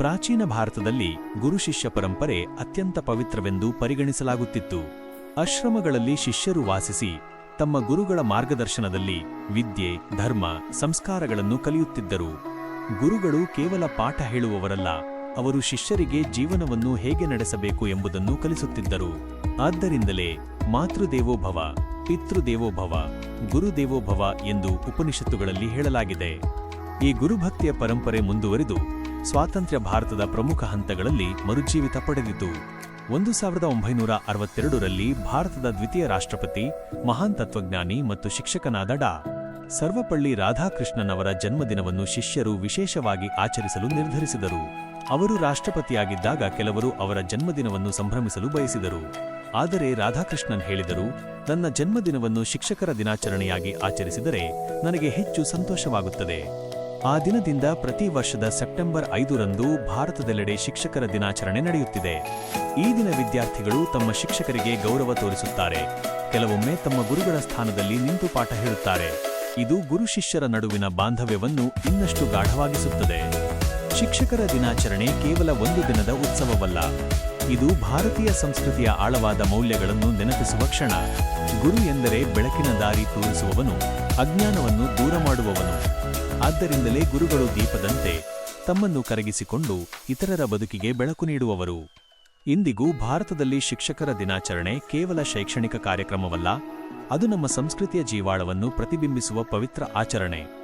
ಪ್ರಾಚೀನ ಭಾರತದಲ್ಲಿ ಗುರು ಶಿಷ್ಯ ಪರಂಪರೆ ಅತ್ಯಂತ ಪವಿತ್ರವೆಂದು ಪರಿಗಣಿಸಲಾಗುತ್ತಿತ್ತು. ಆಶ್ರಮಗಳಲ್ಲಿ ಶಿಷ್ಯರು ವಾಸಿಸಿ ತಮ್ಮ ಗುರುಗಳ ಮಾರ್ಗದರ್ಶನದಲ್ಲಿ ವಿದ್ಯೆ, ಧರ್ಮ, ಸಂಸ್ಕಾರಗಳನ್ನು ಕಲಿಯುತ್ತಿದ್ದರು. ಗುರುಗಳು ಕೇವಲ ಪಾಠ ಹೇಳುವವರಲ್ಲ, ಅವರು ಶಿಷ್ಯರಿಗೆ ಜೀವನವನ್ನು ಹೇಗೆ ನಡೆಸಬೇಕು ಎಂಬುದನ್ನು ಕಲಿಸುತ್ತಿದ್ದರು. ಆದ್ದರಿಂದಲೇ ಮಾತೃದೇವೋಭವ, ಪಿತೃದೇವೋಭವ, ಗುರುದೇವೋಭವ ಎಂದು ಉಪನಿಷತ್ತುಗಳಲ್ಲಿ ಹೇಳಲಾಗಿದೆ. ಈ ಗುರುಭಕ್ತಿಯ ಪರಂಪರೆ ಮುಂದುವರಿದು ಸ್ವಾತಂತ್ರ್ಯ ಭಾರತದ ಪ್ರಮುಖ ಹಂತಗಳಲ್ಲಿ ಮರುಜೀವಿತ ಪಡೆದಿತು ಒಂದು ಸಾವಿರದ ಒಂಬೈನೂರ ಅರವತ್ತೆರಡರಲ್ಲಿ ಭಾರತದ ದ್ವಿತೀಯ ರಾಷ್ಟ್ರಪತಿ, ಮಹಾನ್ ತತ್ವಜ್ಞಾನಿ ಮತ್ತು ಶಿಕ್ಷಕನಾದ ಡಾ. ಸರ್ವಪಳ್ಳಿ ರಾಧಾಕೃಷ್ಣನ್ ಅವರ ಜನ್ಮದಿನವನ್ನು ಶಿಷ್ಯರು ವಿಶೇಷವಾಗಿ ಆಚರಿಸಲು ನಿರ್ಧರಿಸಿದರು. ಅವರು ರಾಷ್ಟ್ರಪತಿಯಾಗಿದ್ದಾಗ ಕೆಲವರು ಅವರ ಜನ್ಮದಿನವನ್ನು ಸಂಭ್ರಮಿಸಲು ಬಯಸಿದರು. ಆದರೆ ರಾಧಾಕೃಷ್ಣನ್ ಹೇಳಿದರು, ನನ್ನ ಜನ್ಮದಿನವನ್ನು ಶಿಕ್ಷಕರ ದಿನಾಚರಣೆಯಾಗಿ ಆಚರಿಸಿದರೆ ನನಗೆ ಹೆಚ್ಚು ಸಂತೋಷವಾಗುತ್ತದೆ. ಆ ದಿನದಿಂದ ಪ್ರತಿ ವರ್ಷದ ಸೆಪ್ಟೆಂಬರ್ ಐದರಂದು ಭಾರತದೆಲ್ಲೆಡೆ ಶಿಕ್ಷಕರ ದಿನಾಚರಣೆ ನಡೆಯುತ್ತಿದೆ. ಈ ದಿನ ವಿದ್ಯಾರ್ಥಿಗಳು ತಮ್ಮ ಶಿಕ್ಷಕರಿಗೆ ಗೌರವ ತೋರಿಸುತ್ತಾರೆ. ಕೆಲವೊಮ್ಮೆ ತಮ್ಮ ಗುರುಗಳ ಸ್ಥಾನದಲ್ಲಿ ನಿಂತು ಪಾಠ ಹೇಳುತ್ತಾರೆ. ಇದು ಗುರು ಶಿಷ್ಯರ ನಡುವಿನ ಬಾಂಧವ್ಯವನ್ನು ಇನ್ನಷ್ಟು ಗಾಢವಾಗಿಸುತ್ತದೆ. ಶಿಕ್ಷಕರ ದಿನಾಚರಣೆ ಕೇವಲ ಒಂದು ದಿನದ ಉತ್ಸವವಲ್ಲ. ಇದು ಭಾರತೀಯ ಸಂಸ್ಕೃತಿಯ ಆಳವಾದ ಮೌಲ್ಯಗಳನ್ನು ನೆನಪಿಸುವ ಕ್ಷಣ. ಗುರು ಎಂದರೆ ಬೆಳಕಿನ ದಾರಿ ತೋರಿಸುವವನು, ಅಜ್ಞಾನವನ್ನು ದೂರ ಮಾಡುವವನು. ಆದ್ದರಿಂದಲೇ ಗುರುಗಳು ದೀಪದಂತೆ ತಮ್ಮನ್ನು ಕರಗಿಸಿಕೊಂಡು ಇತರರ ಬದುಕಿಗೆ ಬೆಳಕು ನೀಡುವವರು. ಇಂದಿಗೂ ಭಾರತದಲ್ಲಿ ಶಿಕ್ಷಕರ ದಿನಾಚರಣೆ ಕೇವಲ ಶೈಕ್ಷಣಿಕ ಕಾರ್ಯಕ್ರಮವಲ್ಲ, ಅದು ನಮ್ಮ ಸಂಸ್ಕೃತಿಯ ಜೀವಾಳವನ್ನು ಪ್ರತಿಬಿಂಬಿಸುವ ಪವಿತ್ರ ಆಚರಣೆ.